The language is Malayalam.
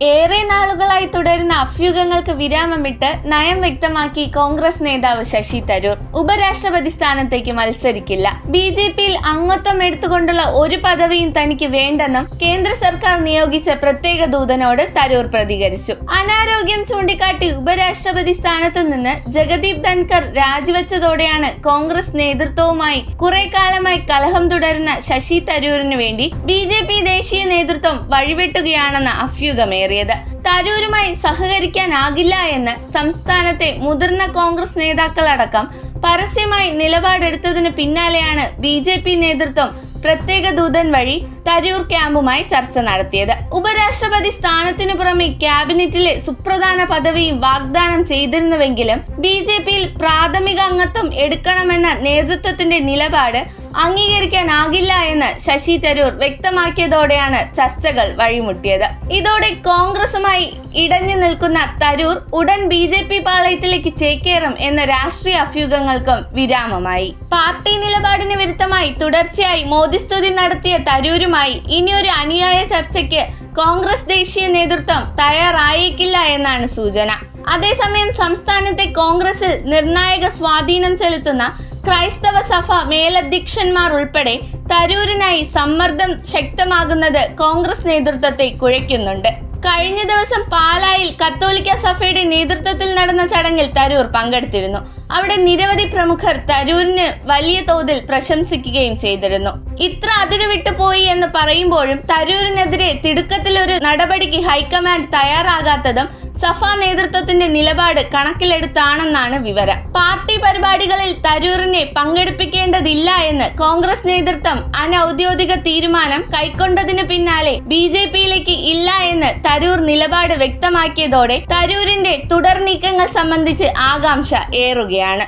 ഏറെ നാളുകളായി തുടരുന്ന അഭ്യൂഹങ്ങൾക്ക് വിരാമമിട്ട് നയം വ്യക്തമാക്കി കോൺഗ്രസ് നേതാവ് ശശി തരൂർ. ഉപരാഷ്ട്രപതി സ്ഥാനത്തേക്ക് മത്സരിക്കില്ല. ബി ജെ പിയിൽ അംഗത്വം എടുത്തുകൊണ്ടുള്ള ഒരു പദവിയും തനിക്ക് വേണ്ടെന്നും കേന്ദ്ര സർക്കാർ നിയോഗിച്ച പ്രത്യേക ദൂതനോട് തരൂർ പ്രതികരിച്ചു. അനാരോഗ്യം ചൂണ്ടിക്കാട്ടി ഉപരാഷ്ട്രപതി സ്ഥാനത്തു നിന്ന് ജഗദീപ് ധൻകർ രാജിവെച്ചതോടെയാണ് കോൺഗ്രസ് നേതൃത്വവുമായി കുറെ കാലമായി കലഹം തുടരുന്ന ശശി തരൂരിനു വേണ്ടി ബി ദേശീയ നേതൃത്വം വഴിവെട്ടുകയാണെന്ന അഭ്യൂഹമേറിയത്. തരൂരുമായി സഹകരിക്കാനാകില്ല എന്ന് സംസ്ഥാനത്തെ മുതിർന്ന കോൺഗ്രസ് നേതാക്കളടക്കം പരസ്യമായി നിലപാടെടുത്തതിന് പിന്നാലെയാണ് ബി ജെ പി നേതൃത്വം പ്രത്യേക ദൂതൻ വഴി തരൂർ ക്യാമ്പുമായി ചർച്ച നടത്തിയത്. ഉപരാഷ്ട്രപതി സ്ഥാനത്തിനു പുറമെ ക്യാബിനറ്റിലെ സുപ്രധാന പദവിയും വാഗ്ദാനം ചെയ്തിരുന്നുവെങ്കിലും ബി ജെ പിയിൽ പ്രാഥമിക അംഗത്വം എടുക്കണമെന്ന നേതൃത്വത്തിന്റെ നിലപാട് അംഗീകരിക്കാനാകില്ല എന്ന് ശശി തരൂർ വ്യക്തമാക്കിയതോടെയാണ് ചർച്ചകൾ വഴിമുട്ടിയത്. ഇതോടെ കോൺഗ്രസുമായി ഇടഞ്ഞു നിൽക്കുന്ന തരൂർ ഉടൻ ബി ജെ പി പാളയത്തിലേക്ക് ചേക്കേറും എന്ന രാഷ്ട്രീയ അഭ്യൂഹങ്ങൾക്കും വിരാമമായി. പാർട്ടി നിലപാടിന് വിരുദ്ധമായി തുടർച്ചയായി മോദിസ്തുതി നടത്തിയ തരൂരുമായി ഇനിയൊരു അനുയായ ചർച്ചയ്ക്ക് കോൺഗ്രസ് ദേശീയ നേതൃത്വം തയ്യാറായേക്കില്ല എന്നാണ് സൂചന. അതേസമയം സംസ്ഥാനത്തെ കോൺഗ്രസിൽ നിർണായക സ്വാധീനം ചെലുത്തുന്ന ക്രൈസ്തവ സഭ മേലധ്യക്ഷന്മാർ ഉൾപ്പെടെ തരൂരിനായി സമ്മർദ്ദം ശക്തമാകുന്നത് കോൺഗ്രസ് നേതൃത്വത്തെ കുഴയ്ക്കുന്നുണ്ട്. കഴിഞ്ഞ ദിവസം പാലായിൽ കത്തോലിക്ക സഭയുടെ നേതൃത്വത്തിൽ നടന്ന ചടങ്ങിൽ തരൂർ പങ്കെടുത്തിരുന്നു. അവിടെ നിരവധി പ്രമുഖർ തരൂരിന് വലിയ തോതിൽ പ്രശംസിക്കുകയും ചെയ്തിരുന്നു. ഇത്ര അതിരുവിട്ടു പോയി എന്ന് പറയുമ്പോഴും തരൂരിനെതിരെ തിടുക്കത്തിൽ ഒരു നടപടിക്ക് ഹൈക്കമാൻഡ് തയ്യാറാകാത്തതും സഫ നേതൃത്വത്തിന്റെ നിലപാട് കണക്കിലെടുത്താണെന്നാണ് വിവരം. പാർട്ടി പരിപാടികളിൽ തരൂറിനെ പങ്കെടുപ്പിക്കേണ്ടതില്ല എന്ന് കോൺഗ്രസ് നേതൃത്വം അനൌദ്യോഗിക തീരുമാനം കൈക്കൊണ്ടതിന് പിന്നാലെ ബി ജെ പിയിലേക്ക് ഇല്ല എന്ന് തരൂർ നിലപാട് വ്യക്തമാക്കിയതോടെ തരൂരിന്റെ തുടർ നീക്കങ്ങൾ സംബന്ധിച്ച് ആകാംക്ഷ ഏറുകയാണ്.